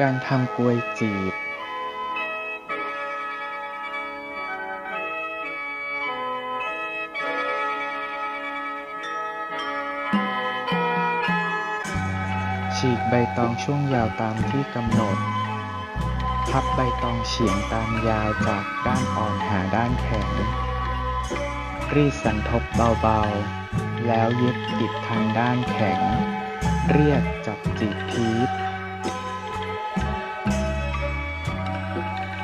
การทำกลวยจีบฉีกใบตองช่วงยาวตามที่กำหนด พับใบตองเฉียงตามยาวจากด้านอ่อนหาด้านแข็ง รีดสันทบเบาๆ แล้วเย็บติดทางด้านแข็ง เรียกจับจีบพีท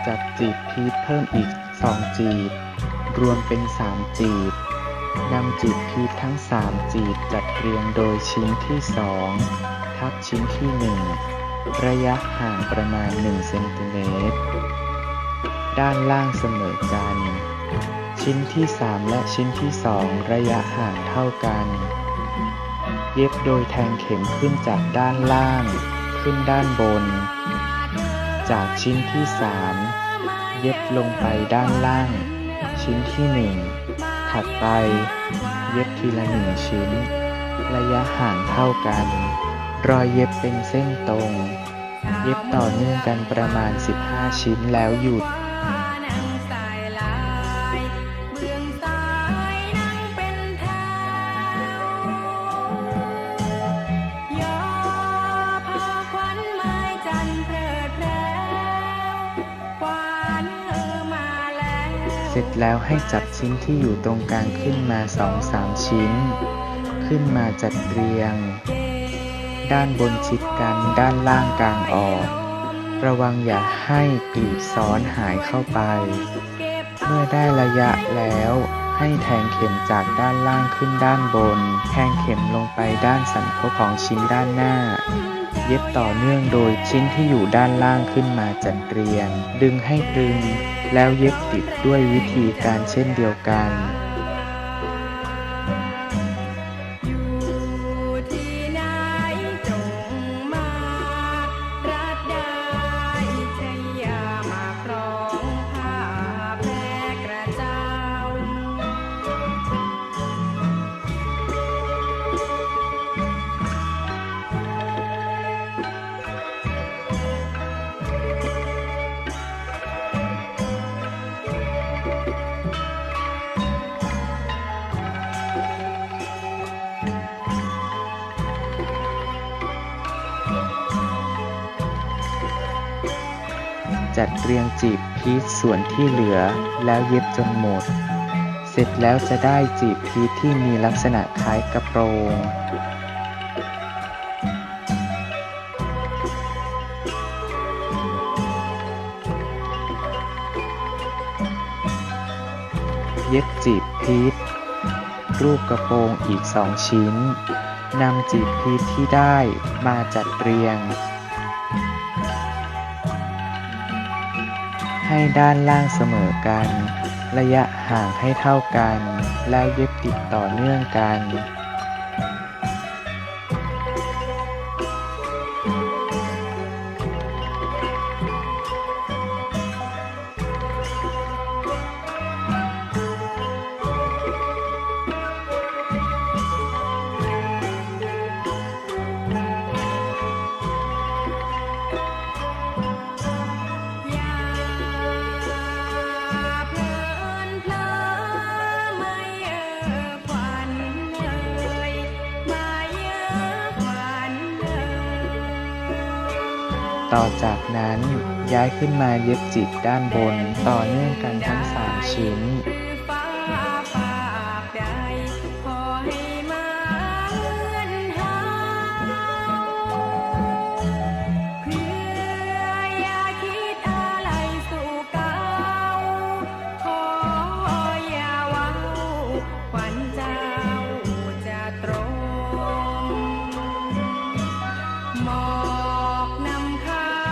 จับจีบพีทเพิ่มอีก 2 จีบ รวมเป็น 3 จีบนำจีบพีททั้ง 3 จีบจัดเรียงโดยชิ้นที่ 2 ทับชิ้นที่ 1 ระยะห่างประมาณ 1 เซนติเมตร ด้านล่างเสมอกัน ชิ้นที่ 3 และชิ้นที่ 2 ระยะห่างเท่ากัน เย็บโดยแทงเข็มขึ้นจากด้านล่าง ขึ้นด้านบน จากชิ้นที่ 3 เย็บลงไปด้านล่าง ชิ้นที่ 1 ถัดไป เย็บทีละหนึ่งชิ้น ระยะห่างเท่ากัน รอยเย็บเป็นเส้นตรง เย็บต่อเนื่องกันประมาณ 15 ชิ้นแล้วหยุด ร็จแล้วให้จัดชิ้นที่อยู่ตรงกลางขึ้นมาสองสามชิ้น ขึ้นมาจัดเรียง ด้านบนชิดกันด้านล่างกลางออก ระวังอย่าให้กลีบซ้อนหายเข้าไป เมื่อได้ระยะแล้วให้แทงเข็มจากด้านล่างขึ้นด้านบน แทงเข็มลงไปด้านสันคของชิ้นด้านหน้า เย็บต่อเนื่องโดยชิ้นที่อยู่ด้านล่างขึ้นมาจัดเรียง ดึงให้ตรึง แล้วเย็บติดด้วยวิธีการเช่นเดียวกัน จัดเรียงจีบพีชส่วนที่เหลือแล้วเย็บจนหมด เสร็จแล้วจะได้จีบพีชที่มีลักษณะคล้ายกระโปรงเย็บจีบพีชรูปกระโปรงอีกสองชิ้นนำจีบพีชที่ได้มาจัดเรียง ให้ด้านล่างเสมอกัน ระยะห่างให้เท่ากัน และเย็บติดต่อเนื่องกัน ต่อจากนั้นย้ายขึ้นมาเย็บจิตด้านบน ต่อเนื่องกันทั้ง 3 ชิ้น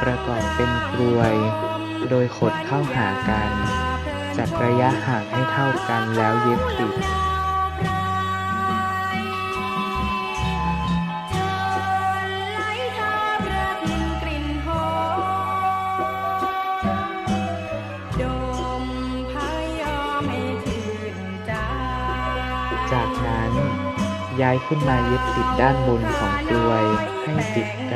ประกอบเป็นกลวย โดยขดเข้าหากัน จัดระยะห่างให้เท่ากันแล้วเย็บติดจากนั้นย้ายขึ้นมาเย็บติดด้านบนของกลวยให้ติดกัน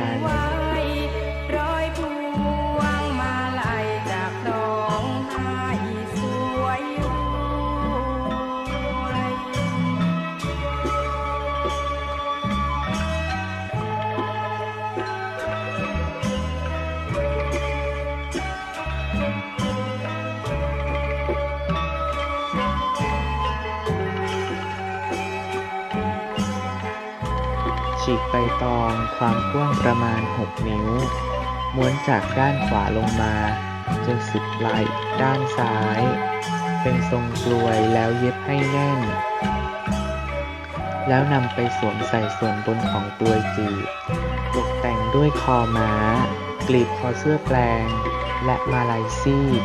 ฉีกใบตองความกว้างประมาณ 6 นิ้ว ม้วนจากด้านขวาลงมาจนสุดปลายด้านซ้าย เป็นทรงกลวยแล้วเย็บให้แน่น แล้วนำไปสวมใส่ส่วนบนของกลวยจีบตกแต่งด้วยคอม้า กลีบคอเสื้อแปลง และมาลายซีก